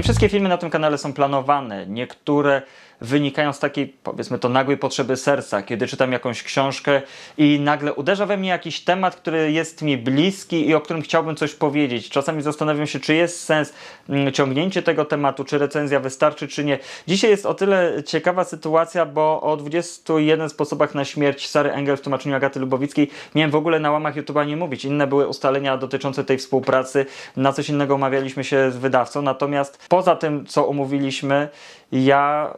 Nie wszystkie filmy na tym kanale są planowane. Niektóre wynikają z takiej, powiedzmy to, nagłej potrzeby serca, kiedy czytam jakąś książkę i nagle uderza we mnie jakiś temat, który jest mi bliski i o którym chciałbym coś powiedzieć. Czasami zastanawiam się, czy jest sens mm, ciągnięcie tego tematu, czy recenzja wystarczy, czy nie. Dzisiaj jest o tyle ciekawa sytuacja, bo o 21 sposobach na śmierć Sary Engel w tłumaczeniu Agaty Lubowickiej miałem w ogóle na łamach YouTube'a nie mówić. Inne były ustalenia dotyczące tej współpracy, na coś innego umawialiśmy się z wydawcą, natomiast poza tym, co umówiliśmy, ja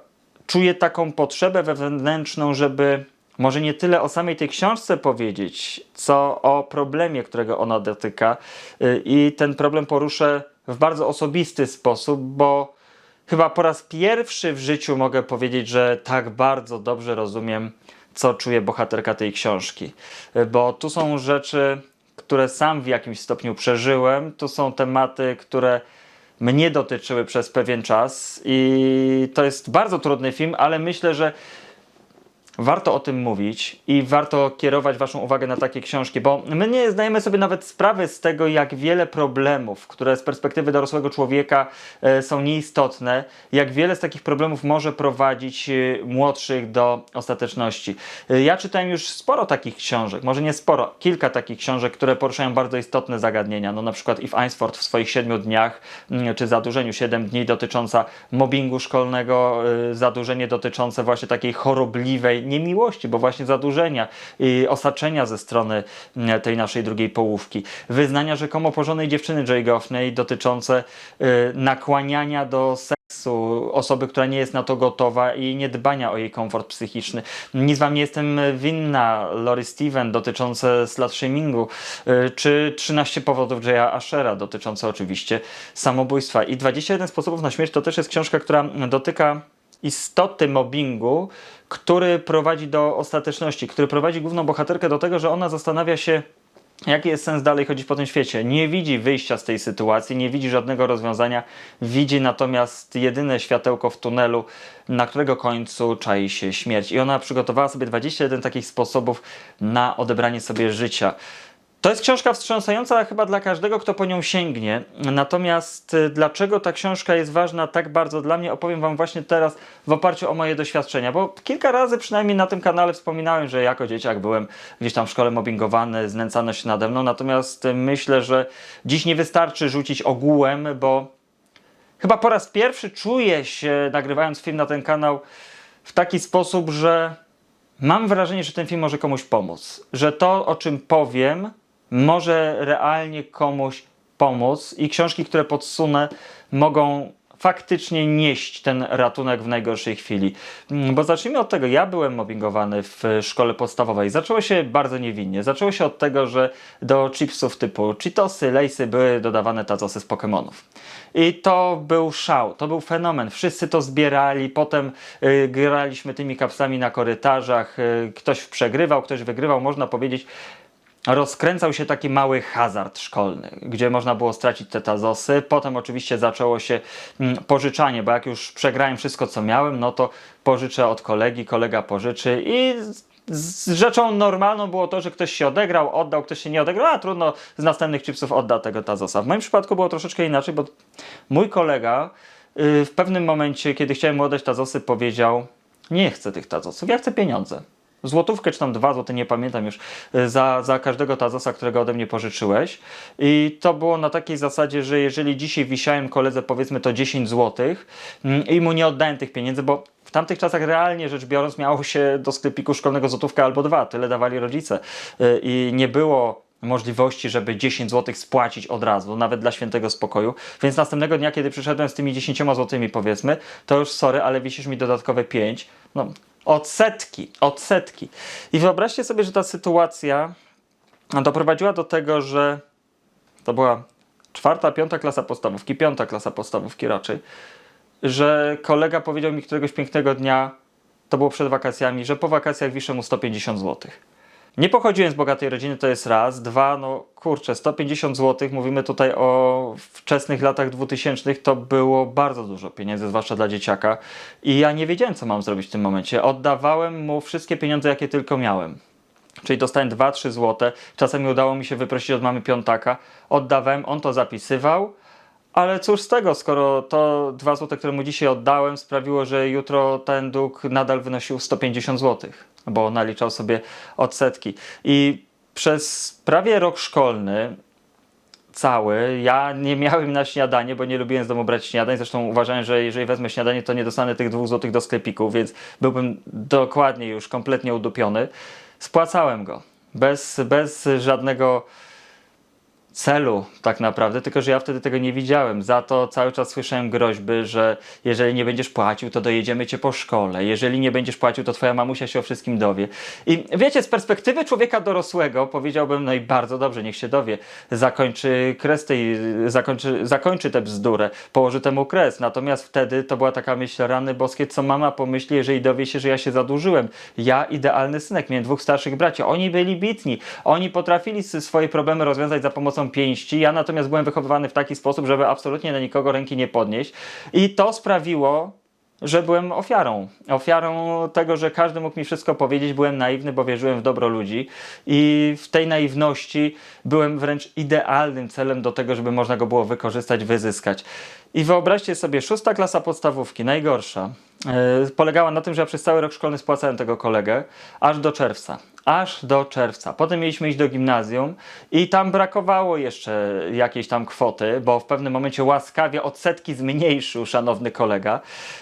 czuję taką potrzebę wewnętrzną, żeby może nie tyle o samej tej książce powiedzieć, co o problemie, którego ona dotyka. Y, I ten problem poruszę w bardzo osobisty sposób, bo chyba po raz pierwszy w życiu mogę powiedzieć, że tak bardzo dobrze rozumiem, co czuje bohaterka tej książki. Y, Bo tu są rzeczy, które sam w jakimś stopniu przeżyłem, tu są tematy, które mnie dotyczyły przez pewien czas i to jest bardzo trudny film, ale myślę, że warto o tym mówić i warto kierować Waszą uwagę na takie książki, bo my nie zdajemy sobie nawet sprawy z tego, jak wiele problemów, które z perspektywy dorosłego człowieka e, są nieistotne, jak wiele z takich problemów może prowadzić e, młodszych do ostateczności. E, ja czytałem już sporo takich książek, może nie sporo, kilka takich książek, które poruszają bardzo istotne zagadnienia, no na przykład If Ainsford w swoich siedmiu dniach, mm, czy zadłużeniu 7 dni dotycząca mobbingu szkolnego, zadłużenie dotyczące właśnie takiej chorobliwej niemiłości, bo właśnie zadłużenia i osaczenia ze strony mm, tej naszej drugiej połówki. Wyznania rzekomo porzonej dziewczyny Jay Goffney dotyczące y, nakłaniania do seksu osoby, która nie jest na to gotowa i niedbania o jej komfort psychiczny. Nic wam nie jestem winna, Lori Steven dotyczące slut shamingu, y, czy 13 powodów Jaya Ashera dotyczące oczywiście samobójstwa. I 21 sposobów na śmierć to też jest książka, która dotyka istoty mobbingu, który prowadzi do ostateczności, który prowadzi główną bohaterkę do tego, że ona zastanawia się, Jaki jest sens dalej chodzić po tym świecie? Nie widzi wyjścia z tej sytuacji, nie widzi żadnego rozwiązania, widzi natomiast jedyne światełko w tunelu, na którego końcu czai się śmierć. I ona przygotowała sobie 21 takich sposobów na odebranie sobie życia. To jest książka wstrząsająca chyba dla każdego, kto po nią sięgnie. Natomiast y, dlaczego ta książka jest ważna tak bardzo dla mnie, opowiem Wam właśnie teraz w oparciu o moje doświadczenia. Bo kilka razy przynajmniej na tym kanale wspominałem, że jako dzieciak byłem gdzieś tam w szkole mobbingowany, znęcano się nade mną. Natomiast y, myślę, że dziś nie wystarczy rzucić ogółem, bo chyba po raz pierwszy czuję się, nagrywając film na ten kanał, w taki sposób, że mam wrażenie, że ten film może komuś pomóc. Że to, o czym powiem, może realnie komuś pomóc i książki, które podsunę, mogą faktycznie nieść ten ratunek w najgorszej chwili. Mm, Bo zacznijmy od tego, ja byłem mobbingowany w szkole podstawowej. Zaczęło się bardzo niewinnie. Zaczęło się od tego, że do chipsów typu Cheetosy, Lejsy były dodawane tazosy z Pokémonów. I to był szał, to był fenomen. Wszyscy to zbierali, potem y, graliśmy tymi kapsami na korytarzach. Y, ktoś przegrywał, ktoś wygrywał. Można powiedzieć, rozkręcał się taki mały hazard szkolny, gdzie można było stracić te tazosy. Potem oczywiście zaczęło się mm, pożyczanie, bo jak już przegrałem wszystko, co miałem, no to pożyczę od kolegi, kolega pożyczy i z- rzeczą normalną było to, że ktoś się odegrał, oddał, ktoś się nie odegrał, a trudno, z następnych chipsów odda tego tazosa. W moim przypadku było troszeczkę inaczej, bo mój kolega y, w pewnym momencie, kiedy chciałem mu oddać tazosy, powiedział nie chcę tych tazosów, ja chcę pieniądze złotówkę czy tam dwa złote, nie pamiętam już, y, za, za każdego tazosa, którego ode mnie pożyczyłeś. I to było na takiej zasadzie, że jeżeli dzisiaj wisiałem koledze powiedzmy to 10 złotych mm, i mu nie oddałem tych pieniędzy, bo w tamtych czasach realnie rzecz biorąc miało się do sklepiku szkolnego złotówkę albo dwa, tyle dawali rodzice. Y, I nie było możliwości, żeby 10 zł spłacić od razu, nawet dla świętego spokoju. Więc następnego dnia, kiedy przyszedłem z tymi 10 złotymi, powiedzmy, to już sorry, ale wisisz mi dodatkowe 5. No, odsetki, odsetki. I wyobraźcie sobie, że ta sytuacja doprowadziła do tego, że to była czwarta, piąta klasa podstawówki, piąta klasa podstawówki raczej, że kolega powiedział mi któregoś pięknego dnia, to było przed wakacjami, że po wakacjach wiszę mu 150 złotych. Nie pochodziłem z bogatej rodziny, to jest raz. Dwa, no kurczę, 150 zł, mówimy tutaj o wczesnych latach 2000, to było bardzo dużo pieniędzy, zwłaszcza dla dzieciaka. I ja nie wiedziałem, co mam zrobić w tym momencie. Oddawałem mu wszystkie pieniądze, jakie tylko miałem. Czyli dostałem 2-3 złote. Czasami udało mi się wyprosić od mamy piątaka. Oddawałem, on to zapisywał, Ale cóż z tego, skoro to 2 zł, które mu dzisiaj oddałem, sprawiło, że jutro ten dług nadal wynosił 150 zł, bo naliczał sobie odsetki. I przez prawie rok szkolny cały. Ja nie miałem na śniadanie, bo nie lubiłem z domu brać śniadań. Zresztą uważałem, że jeżeli wezmę śniadanie, to nie dostanę tych dwóch złotych do sklepiku, więc byłbym dokładnie już kompletnie udupiony. Spłacałem go. Bez, bez żadnego celu tak naprawdę, tylko że ja wtedy tego nie widziałem. Za to cały czas słyszałem groźby, że jeżeli nie będziesz płacił, to dojedziemy cię po szkole. Jeżeli nie będziesz płacił, to twoja mamusia się o wszystkim dowie. I wiecie, z perspektywy człowieka dorosłego powiedziałbym, no i bardzo dobrze, niech się dowie. Zakończy kres tej, zakończy, zakończy tę bzdurę, położy temu kres. Natomiast wtedy to była taka myśl, rany boskie, co mama pomyśli, jeżeli dowie się, że ja się zadłużyłem. Ja, idealny synek, miałem dwóch starszych braci. Oni byli bitni. Oni potrafili swoje problemy rozwiązać za pomocą pięści. Ja natomiast byłem wychowywany w taki sposób, żeby absolutnie na nikogo ręki nie podnieść. I to sprawiło, że byłem ofiarą. Ofiarą tego, że każdy mógł mi wszystko powiedzieć. Byłem naiwny, bo wierzyłem w dobro ludzi i w tej naiwności byłem wręcz idealnym celem do tego, żeby można go było wykorzystać, wyzyskać. I wyobraźcie sobie, szósta klasa podstawówki, najgorsza, yy, polegała na tym, że ja przez cały rok szkolny spłacałem tego kolegę, aż do czerwca. Aż do czerwca. Potem mieliśmy iść do gimnazjum i tam brakowało jeszcze jakiejś tam kwoty, bo w pewnym momencie łaskawie odsetki zmniejszył szanowny kolega.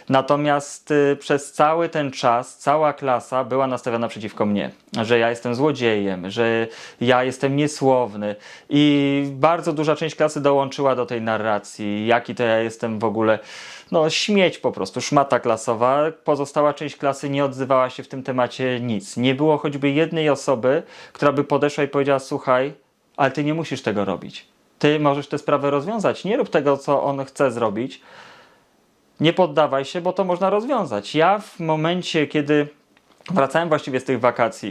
Natomiast y, przez cały ten czas cała klasa była nastawiona przeciwko mnie, że ja jestem złodziejem, że ja jestem niesłowny i bardzo duża część klasy dołączyła do tej narracji, jaki to ja jestem w ogóle no śmieć po prostu, szmata klasowa. Pozostała część klasy nie odzywała się w tym temacie nic. Nie było choćby jednej osoby, która by podeszła i powiedziała: Słuchaj, ale ty nie musisz tego robić. Ty możesz tę sprawę rozwiązać. Nie rób tego, co on chce zrobić. Nie poddawaj się, bo to można rozwiązać. Ja w momencie, kiedy wracałem właściwie z tych wakacji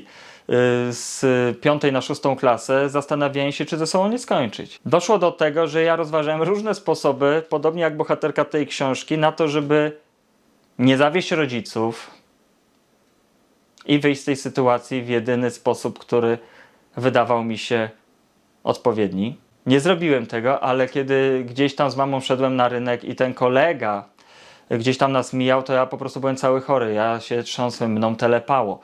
yy, z piątej na szóstą klasę, zastanawiałem się, czy ze sobą nie skończyć. Doszło do tego, że ja rozważałem różne sposoby, podobnie jak bohaterka tej książki, na to, żeby nie zawieść rodziców i wyjść z tej sytuacji w jedyny sposób, który wydawał mi się odpowiedni. Nie zrobiłem tego, ale kiedy gdzieś tam z mamą szedłem na rynek i ten kolega gdzieś tam nas mijał, to ja po prostu byłem cały chory. Ja się trząsłem, mną telepało.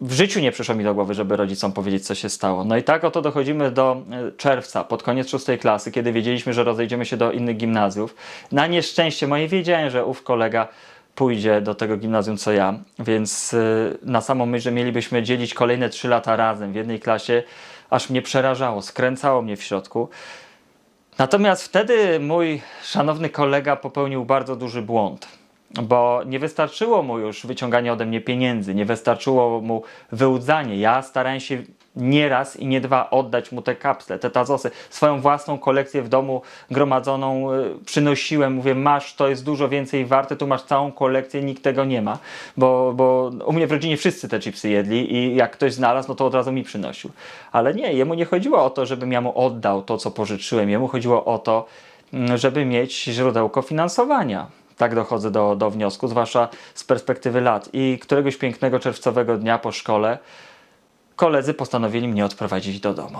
W życiu nie przyszło mi do głowy, żeby rodzicom powiedzieć, co się stało. No i tak oto dochodzimy do e, czerwca, pod koniec szóstej klasy, kiedy wiedzieliśmy, że rozejdziemy się do innych gimnazjów. Na nieszczęście moje wiedziałem, że ów kolega pójdzie do tego gimnazjum co ja, więc y, na samą myśl, że mielibyśmy dzielić kolejne trzy lata razem w jednej klasie, aż mnie przerażało, skręcało mnie w środku. Natomiast wtedy mój szanowny kolega popełnił bardzo duży błąd, bo nie wystarczyło mu już wyciąganie ode mnie pieniędzy, nie wystarczyło mu wyłudzanie. Ja starałem się nie raz i nie dwa oddać mu te kapsle, te tazosy, swoją własną kolekcję w domu gromadzoną y, przynosiłem, mówię masz, to jest dużo więcej warte, tu masz całą kolekcję, nikt tego nie ma, bo, bo u mnie w rodzinie wszyscy te chipsy jedli i jak ktoś znalazł, no to od razu mi przynosił. Ale nie, jemu nie chodziło o to, żebym ja mu oddał to, co pożyczyłem, jemu chodziło o to, mm, żeby mieć źródełko finansowania. Tak dochodzę do, do wniosku, zwłaszcza z perspektywy lat. I któregoś pięknego czerwcowego dnia po szkole koledzy postanowili mnie odprowadzić do domu.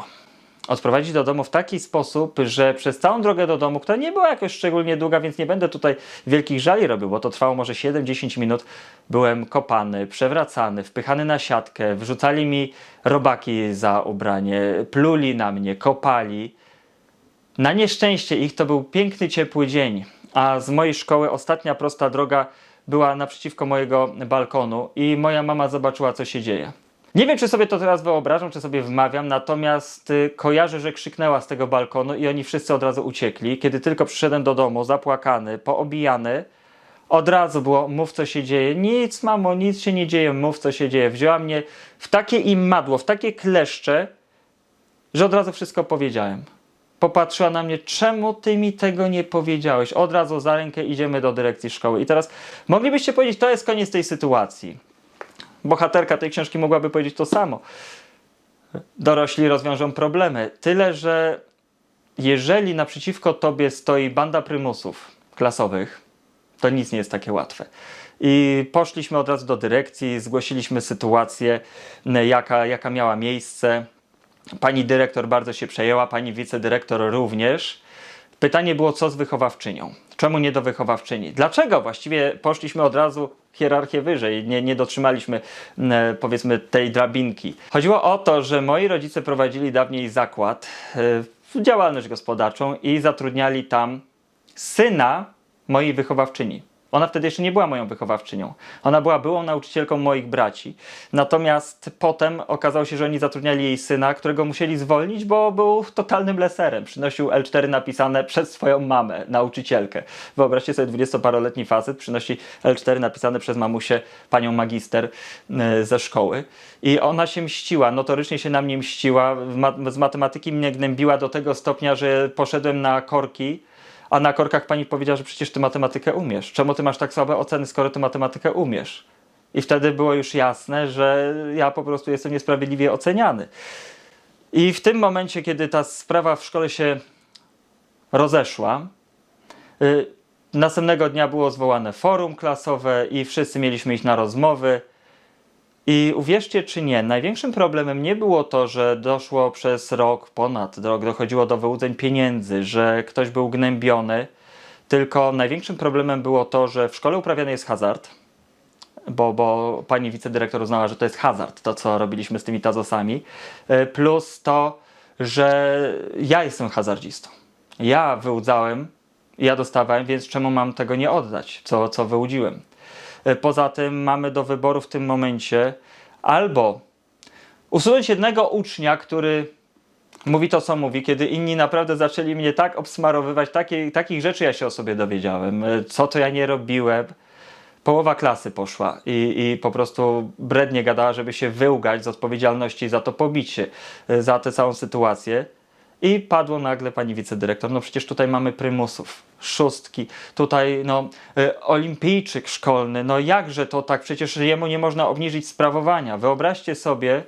Odprowadzić do domu w taki sposób, że przez całą drogę do domu, która nie była jakoś szczególnie długa, więc nie będę tutaj wielkich żali robił, bo to trwało może 7-10 minut, byłem kopany, przewracany, wpychany na siatkę, wrzucali mi robaki za ubranie, pluli na mnie, kopali. Na nieszczęście ich to był piękny, ciepły dzień, a z mojej szkoły ostatnia prosta droga była naprzeciwko mojego balkonu i moja mama zobaczyła, co się dzieje. Nie wiem, czy sobie to teraz wyobrażam, czy sobie wmawiam, natomiast y, kojarzę, że krzyknęła z tego balkonu i oni wszyscy od razu uciekli. Kiedy tylko przyszedłem do domu, zapłakany, poobijany, od razu było, mów co się dzieje. Nic, mamo, nic się nie dzieje, mów co się dzieje. Wzięła mnie w takie imadło, w takie kleszcze, że od razu wszystko powiedziałem. Popatrzyła na mnie, czemu ty mi tego nie powiedziałeś? Od razu za rękę idziemy do dyrekcji szkoły. I teraz moglibyście powiedzieć, to jest koniec tej sytuacji. Bohaterka tej książki mogłaby powiedzieć to samo. Dorośli rozwiążą problemy. Tyle, że jeżeli naprzeciwko tobie stoi banda prymusów klasowych, to nic nie jest takie łatwe. I poszliśmy od razu do dyrekcji, zgłosiliśmy sytuację, n- jaka, jaka miała miejsce. Pani dyrektor bardzo się przejęła, pani wicedyrektor również. Pytanie było, co z wychowawczynią? Czemu nie do wychowawczyni? Dlaczego właściwie poszliśmy od razu hierarchię wyżej, nie, nie dotrzymaliśmy m, powiedzmy tej drabinki? Chodziło o to, że moi rodzice prowadzili dawniej zakład, y, działalność gospodarczą i zatrudniali tam syna mojej wychowawczyni. Ona wtedy jeszcze nie była moją wychowawczynią. Ona była byłą nauczycielką moich braci. Natomiast potem okazało się, że oni zatrudniali jej syna, którego musieli zwolnić, bo był totalnym leserem. Przynosił L4 napisane przez swoją mamę, nauczycielkę. Wyobraźcie sobie, dwudziestoparoletni facet przynosi L4 napisane przez mamusię, panią magister e, ze szkoły. I ona się mściła, notorycznie się na mnie mściła. Z matematyki mnie gnębiła do tego stopnia, że poszedłem na korki a na korkach pani powiedziała, że przecież ty matematykę umiesz. Czemu ty masz tak słabe oceny, skoro ty matematykę umiesz? I wtedy było już jasne, że ja po prostu jestem niesprawiedliwie oceniany. I w tym momencie, kiedy ta sprawa w szkole się rozeszła, y, następnego dnia było zwołane forum klasowe i wszyscy mieliśmy iść na rozmowy. I uwierzcie czy nie, największym problemem nie było to, że doszło przez rok, ponad rok, dochodziło do wyłudzeń pieniędzy, że ktoś był gnębiony, tylko największym problemem było to, że w szkole uprawiany jest hazard, bo, bo pani wicedyrektor uznała, że to jest hazard, to co robiliśmy z tymi tazosami, y, plus to, że ja jestem hazardzistą. Ja wyłudzałem, ja dostawałem, więc czemu mam tego nie oddać, co, co wyłudziłem? E, Poza tym mamy do wyboru w tym momencie albo usunąć jednego ucznia, który mówi to, co mówi, kiedy inni naprawdę zaczęli mnie tak obsmarowywać, takie, takich rzeczy ja się o sobie dowiedziałem, e, co to ja nie robiłem. Połowa klasy poszła i, i po prostu brednie gadała, żeby się wyłgać z odpowiedzialności za to pobicie, e, za tę całą sytuację. I padło nagle pani wicedyrektor, no przecież tutaj mamy prymusów, szóstki, tutaj no y, olimpijczyk szkolny, no jakże to tak, przecież jemu nie można obniżyć sprawowania. Wyobraźcie sobie,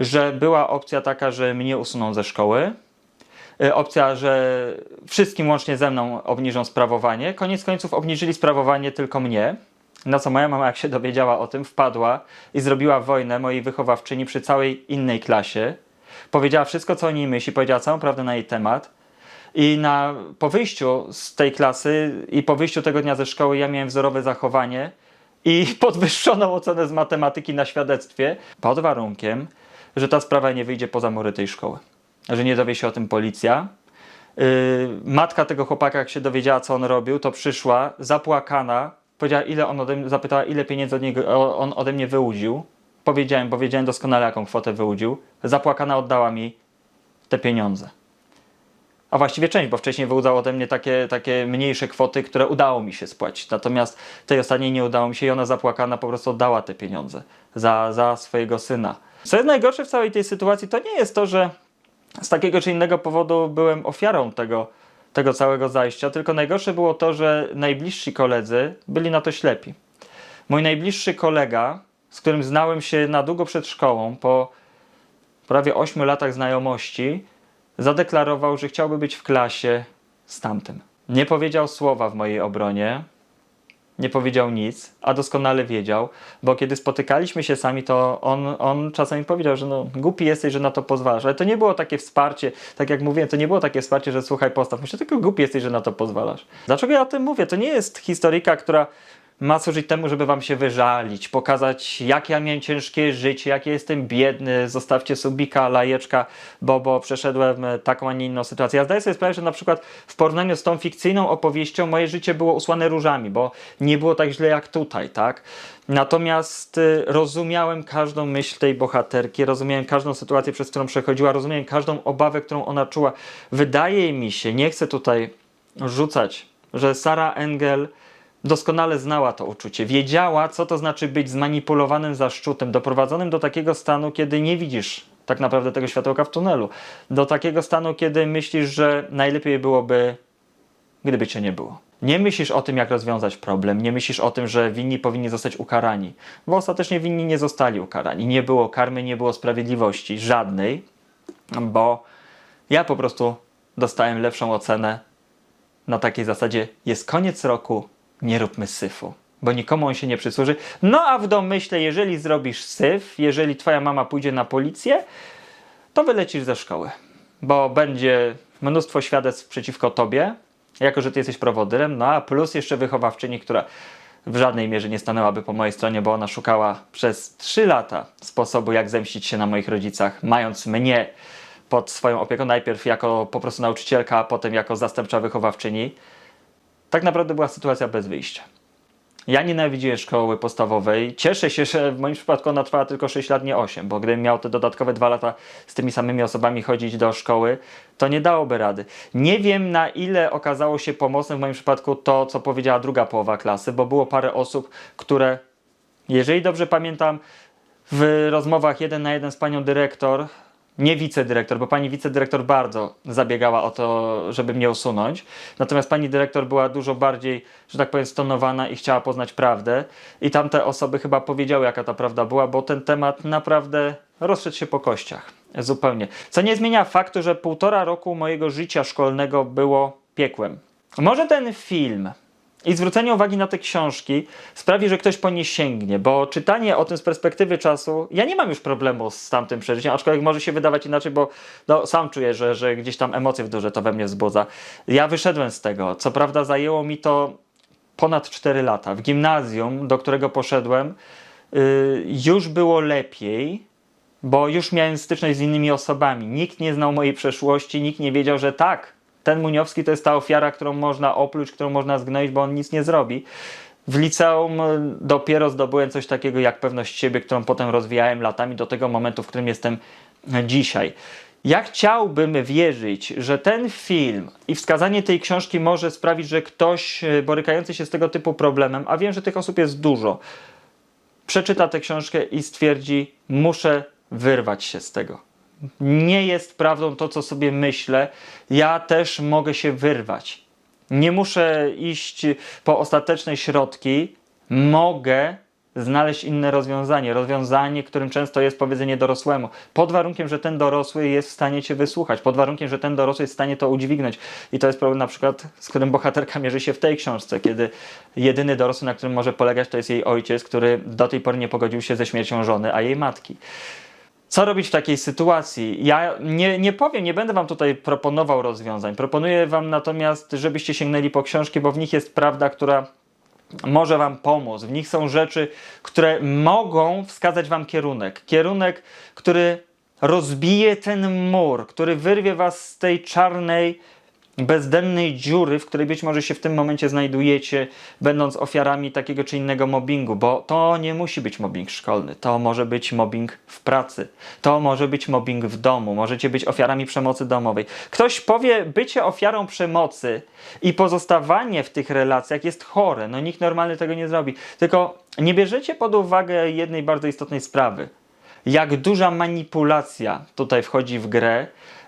że była opcja taka, że mnie usuną ze szkoły, y, opcja, że wszystkim łącznie ze mną obniżą sprawowanie. Koniec końców obniżyli sprawowanie tylko mnie. Na co moja mama, jak się dowiedziała o tym, wpadła i zrobiła wojnę mojej wychowawczyni przy całej innej klasie. Powiedziała wszystko, co o niej myśli, powiedziała całą prawdę na jej temat. I na, po wyjściu z tej klasy i po wyjściu tego dnia ze szkoły ja miałem wzorowe zachowanie i podwyższoną ocenę z matematyki na świadectwie, pod warunkiem, że ta sprawa nie wyjdzie poza mury tej szkoły. Że nie dowie się o tym policja. Yy, matka tego chłopaka, jak się dowiedziała, co on robił, to przyszła zapłakana, powiedziała, ile on ode mnie, zapytała, ile pieniędzy od niego, on ode mnie wyłudził. Powiedziałem, bo wiedziałem doskonale, jaką kwotę wyłudził. Zapłakana oddała mi te pieniądze. A właściwie część, bo wcześniej wyłudzał ode mnie takie, takie mniejsze kwoty, które udało mi się spłacić. Natomiast tej ostatniej nie udało mi się i ona zapłakana po prostu oddała te pieniądze za, za swojego syna. Co jest najgorsze w całej tej sytuacji, to nie jest to, że z takiego czy innego powodu byłem ofiarą tego, tego całego zajścia, tylko najgorsze było to, że najbliżsi koledzy byli na to ślepi. Mój najbliższy kolega, z którym znałem się na długo przed szkołą, po prawie 8 latach znajomości, zadeklarował, że chciałby być w klasie z tamtym. Nie powiedział słowa w mojej obronie, nie powiedział nic, a doskonale wiedział, bo kiedy spotykaliśmy się sami, to on, on czasami powiedział, że no, głupi jesteś, że na to pozwalasz. Ale to nie było takie wsparcie, tak jak mówiłem, to nie było takie wsparcie, że słuchaj, postaw. Myślę, tylko głupi jesteś, że na to pozwalasz. Dlaczego ja o tym mówię? To nie jest historyka, która ma służyć temu, żeby wam się wyżalić, pokazać, jak ja miałem ciężkie życie, jak ja jestem biedny, zostawcie subika, lajeczka, bo, bo przeszedłem e, taką, a nie inną sytuację. Ja zdaję sobie sprawę, że na przykład w porównaniu z tą fikcyjną opowieścią moje życie było usłane różami, bo nie było tak źle jak tutaj, tak? Natomiast y, rozumiałem każdą myśl tej bohaterki, rozumiałem każdą sytuację, przez którą przechodziła, rozumiałem każdą obawę, którą ona czuła. Wydaje mi się, nie chcę tutaj rzucać, że Sara Engel doskonale znała to uczucie. Wiedziała, co to znaczy być zmanipulowanym zaszczutem, doprowadzonym do takiego stanu, kiedy nie widzisz tak naprawdę tego światełka w tunelu. Do takiego stanu, kiedy myślisz, że najlepiej byłoby, gdyby cię nie było. Nie myślisz o tym, jak rozwiązać problem, nie myślisz o tym, że winni powinni zostać ukarani, bo ostatecznie winni nie zostali ukarani. Nie było karmy, nie było sprawiedliwości, żadnej, bo ja po prostu dostałem lepszą ocenę na takiej zasadzie jest koniec roku, nie róbmy syfu, bo nikomu on się nie przysłuży. No a w domyśle, jeżeli zrobisz syf, jeżeli twoja mama pójdzie na policję, to wylecisz ze szkoły, bo będzie mnóstwo świadectw przeciwko tobie, jako że ty jesteś prowodyrem, no a plus jeszcze wychowawczyni, która w żadnej mierze nie stanęłaby po mojej stronie, bo ona szukała przez 3 lata sposobu, jak zemścić się na moich rodzicach, mając mnie pod swoją opieką, najpierw jako po prostu nauczycielka, a potem jako zastępcza wychowawczyni. Tak naprawdę była sytuacja bez wyjścia. Ja nienawidziłem szkoły podstawowej. Cieszę się, że w moim przypadku ona trwała tylko 6 lat, nie 8, bo gdybym miał te dodatkowe 2 lata z tymi samymi osobami chodzić do szkoły, to nie dałoby rady. Nie wiem na ile okazało się pomocne w moim przypadku to, co powiedziała druga połowa klasy, bo było parę osób, które, jeżeli dobrze pamiętam, w rozmowach jeden na jeden z panią dyrektor, nie wicedyrektor, bo pani wicedyrektor bardzo zabiegała o to, żeby mnie usunąć. Natomiast pani dyrektor była dużo bardziej, że tak powiem, stonowana i chciała poznać prawdę. I tamte osoby chyba powiedziały, jaka ta prawda była, bo ten temat naprawdę rozszedł się po kościach. Zupełnie. Co nie zmienia faktu, że półtora roku mojego życia szkolnego było piekłem. Może ten film i zwrócenie uwagi na te książki sprawi, że ktoś po nie sięgnie, bo czytanie o tym z perspektywy czasu, ja nie mam już problemu z tamtym przeżyciem, aczkolwiek może się wydawać inaczej, bo no, sam czuję, że, że gdzieś tam emocje w duże to we mnie wzbudza. Ja wyszedłem z tego, co prawda zajęło mi to ponad 4 lata. W gimnazjum, do którego poszedłem, yy, już było lepiej, bo już miałem styczność z innymi osobami. Nikt nie znał mojej przeszłości, nikt nie wiedział, że tak, ten Muniowski to jest ta ofiara, którą można opluć, którą można zgnoić, bo on nic nie zrobi. W liceum dopiero zdobyłem coś takiego jak pewność siebie, którą potem rozwijałem latami do tego momentu, w którym jestem dzisiaj. Ja chciałbym wierzyć, że ten film i wskazanie tej książki może sprawić, że ktoś e, borykający się z tego typu problemem, a wiem, że tych osób jest dużo, przeczyta tę książkę i stwierdzi: Muszę wyrwać się z tego nie jest prawdą to, co sobie myślę, ja też mogę się wyrwać. Nie muszę iść po ostateczne środki, mogę znaleźć inne rozwiązanie. Rozwiązanie, którym często jest powiedzenie dorosłemu. Pod warunkiem, że ten dorosły jest w stanie cię wysłuchać, pod warunkiem, że ten dorosły jest w stanie to udźwignąć. I to jest problem na przykład, z którym bohaterka mierzy się w tej książce, kiedy jedyny dorosły, na którym może polegać, to jest jej ojciec, który do tej pory nie pogodził się ze śmiercią żony, a jej matki. Co robić w takiej sytuacji? Ja nie, nie powiem, nie będę Wam tutaj proponował rozwiązań. Proponuję Wam natomiast, żebyście sięgnęli po książki, bo w nich jest prawda, która może Wam pomóc. W nich są rzeczy, które mogą wskazać Wam kierunek. Kierunek, który rozbije ten mur, który wyrwie Was z tej czarnej, bezdennej dziury, w której być może się w tym momencie znajdujecie, będąc ofiarami takiego czy innego mobbingu, bo to nie musi być mobbing szkolny, to może być mobbing w pracy, to może być mobbing w domu, możecie być ofiarami przemocy domowej. Ktoś powie, bycie ofiarą przemocy i pozostawanie w tych relacjach jest chore, no nikt normalny tego nie zrobi. Tylko nie bierzecie pod uwagę jednej bardzo istotnej sprawy. Jak duża manipulacja tutaj wchodzi w grę,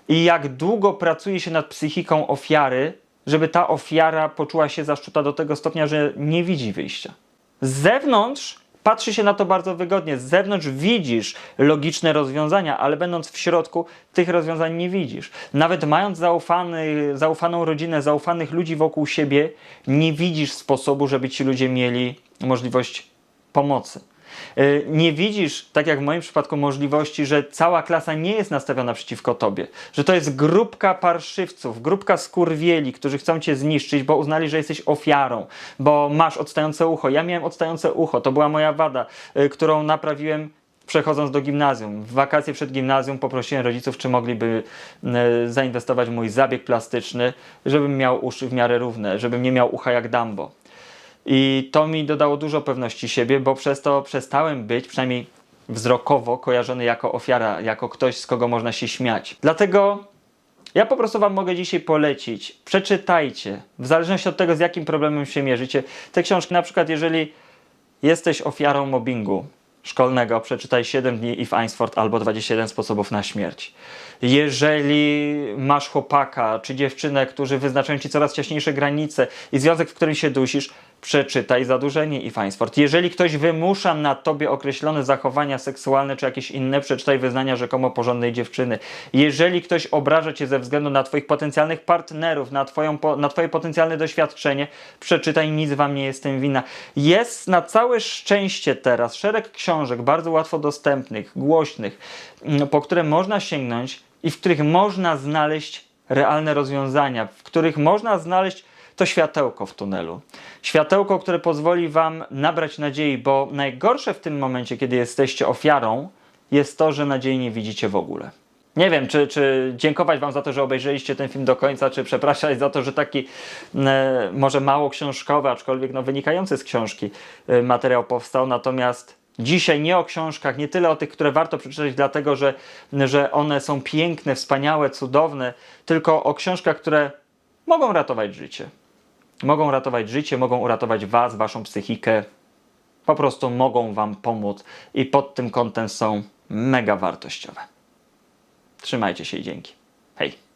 i jak długo pracuje się nad psychiką ofiary, żeby ta ofiara poczuła się zaszczuta do tego stopnia, że nie widzi wyjścia. Z zewnątrz patrzy się na to bardzo wygodnie. Z zewnątrz widzisz logiczne rozwiązania, ale będąc w środku, tych rozwiązań nie widzisz. Nawet mając zaufany, zaufaną rodzinę, zaufanych ludzi wokół siebie, nie widzisz sposobu, żeby ci ludzie mieli możliwość pomocy. E, nie widzisz, tak jak w moim przypadku, możliwości, że cała klasa nie jest nastawiona przeciwko tobie, że to jest grupka parszywców, grupka skurwieli, którzy chcą cię zniszczyć, bo uznali, że jesteś ofiarą, bo masz odstające ucho. Ja miałem odstające ucho, to była moja wada, e, którą naprawiłem przechodząc do gimnazjum. W wakacje przed gimnazjum poprosiłem rodziców, czy mogliby e, zainwestować w mój zabieg plastyczny, żebym miał uszy w miarę równe, żebym nie miał ucha jak Dumbo. I to mi dodało dużo pewności siebie, bo przez to przestałem być, przynajmniej wzrokowo, kojarzony jako ofiara, jako ktoś, z kogo można się śmiać. Dlatego ja po prostu Wam mogę dzisiaj polecić. Przeczytajcie, w zależności od tego, z jakim problemem się mierzycie, te książki. Na przykład, jeżeli jesteś ofiarą mobbingu szkolnego, przeczytaj 7 dni If Einsford albo 21 sposobów na śmierć. Jeżeli masz chłopaka czy dziewczynę, którzy wyznaczają ci coraz ciaśniejsze granice i związek, w którym się dusisz, przeczytaj zadłużenie i Fainsford. Jeżeli ktoś wymusza na tobie określone zachowania seksualne czy jakieś inne, przeczytaj wyznania rzekomo porządnej dziewczyny. Jeżeli ktoś obraża cię ze względu na twoich potencjalnych partnerów, na, twoją, na twoje potencjalne doświadczenie, przeczytaj nic wam nie jestem wina. Jest na całe szczęście teraz szereg książek bardzo łatwo dostępnych, głośnych, mm, po które można sięgnąć i w których można znaleźć realne rozwiązania, w których można znaleźć to światełko w tunelu. Światełko, które pozwoli Wam nabrać nadziei, bo najgorsze w tym momencie, kiedy jesteście ofiarą, jest to, że nadziei nie widzicie w ogóle. Nie wiem, czy, czy dziękować Wam za to, że obejrzeliście ten film do końca, czy przepraszać za to, że taki e, może mało książkowy, aczkolwiek no, wynikający z książki e, materiał powstał. Natomiast dzisiaj nie o książkach, nie tyle o tych, które warto przeczytać, dlatego że, że one są piękne, wspaniałe, cudowne, tylko o książkach, które mogą ratować życie. Mogą ratować życie, mogą uratować Was, Waszą psychikę. Po prostu mogą Wam pomóc i pod tym kątem są mega wartościowe. Trzymajcie się i dzięki. Hej.